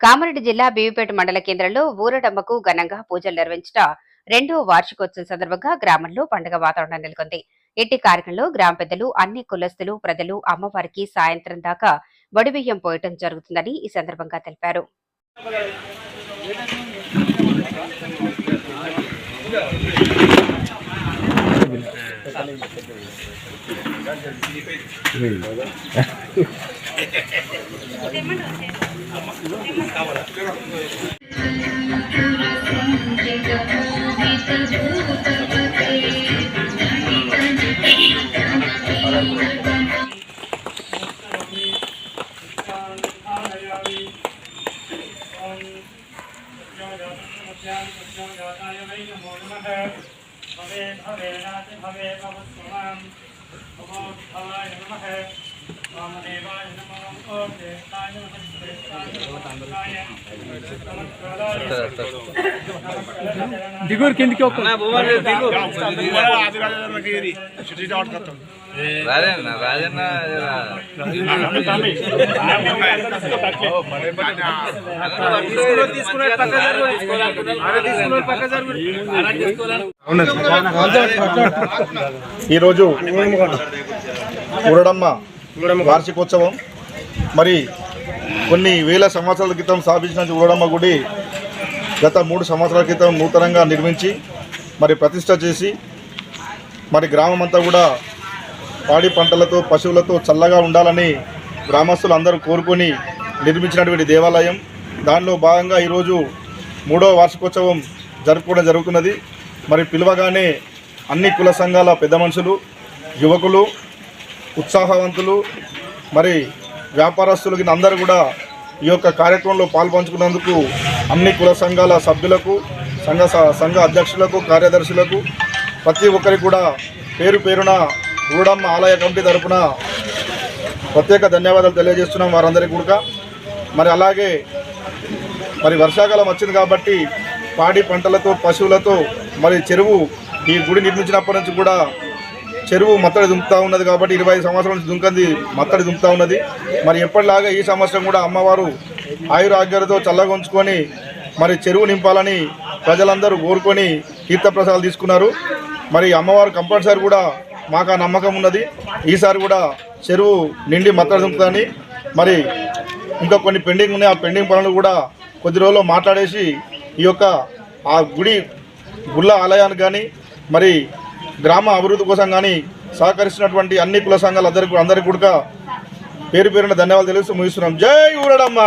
కామారెడ్డి జిల్లా బీవిపేట మండల కేంద్రంలో ఊరడమ్మకు ఘనంగా పూజలు నిర్వహించిన రెండో వార్షికోత్సవం సందర్భంగా గ్రామంలో పండుగ వాతావరణం నెలకొంది ఇట్టి కార్యక్రమంలో గ్రామ పెద్దలు అన్ని కులస్తులు ప్రజలు అమ్మవారికి సాయంత్రం దాకా వడిబియ్యం పోయటం జరుగుతుందని ఈ సందర్భంగా తెలిపారు భవే భవే నాతి భవే భవస్వాం భవో భవాయ దిగురు కిందికి రాజన్న రాజన్న ఈరోజు ఉరడమ్మ వార్షికోత్సవం. మరి కొన్ని వేల సంవత్సరాల క్రితం స్థాపించిన చూడమ్మ గుడి గత మూడు సంవత్సరాల క్రితం నూతనంగా నిర్మించి మరి ప్రతిష్ట చేసి మరి గ్రామం అంతా కూడా పాడి పంటలతో పశువులతో చల్లగా ఉండాలని గ్రామస్తులు అందరూ కోరుకొని నిర్మించినటువంటి దేవాలయం. దానిలో భాగంగా ఈరోజు మూడవ వార్షికోత్సవం జరుపుకోవడం జరుగుతున్నది. మరి పిలవగానే అన్ని కుల సంఘాల పెద్ద మనుషులు యువకులు ఉత్సాహవంతులు మరి వ్యాపారస్తులకి అందరూ కూడా ఈ యొక్క కార్యక్రమంలో పాల్పంచుకున్నందుకు అన్ని కుల సంఘాల సభ్యులకు సంఘ సంఘ అధ్యక్షులకు కార్యదర్శులకు ప్రతి ఒక్కరికి కూడా పేరు పేరున గూడమ్మ ఆలయ కమిటీ తరఫున ప్రత్యేక ధన్యవాదాలు తెలియజేస్తున్నాం వారందరికీ కూడా. మరి అలాగే మరి వర్షాకాలం వచ్చింది కాబట్టి పాడి పంటలతో పశువులతో మరి చెరువు ఈ గుడి నిర్మించినప్పటి నుంచి కూడా చెరువు మత్తడి దుంకుతా ఉన్నది కాబట్టి ఇరవై ఐదు సంవత్సరాల నుంచి దుంకంది మత్తడి దుంకుతా ఉన్నది. మరి ఎప్పటిలాగా ఈ సంవత్సరం కూడా అమ్మవారు ఆయురాగ్యాలతో చల్లగా ఉంచుకొని మరి చెరువు నింపాలని ప్రజలందరూ కోరుకొని తీర్థప్రసాదాలు తీసుకున్నారు. మరి అమ్మవారు కంపల్సరీ కూడా మాకు ఆ నమ్మకం ఉన్నది. ఈసారి కూడా చెరువు నిండి మత్తడి దుంపుతాని మరి ఇంకా కొన్ని పెండింగ్ ఉన్నాయి. ఆ పెండింగ్ పనులు కూడా కొద్ది రోజుల్లో మాట్లాడేసి ఈ యొక్క ఆ గుడి గుళ్ళ ఆలయానికి కానీ మరి గ్రామ అభివృద్ధి కోసం కానీ సహకరిస్తున్నటువంటి అన్ని కుల సంఘాలు అందరికీ అందరికీ కూడా పేరు పేరున ధన్యవాదాలు తెలుస్తూ ముగిస్తున్నాం. జై ఊరడమ్మ!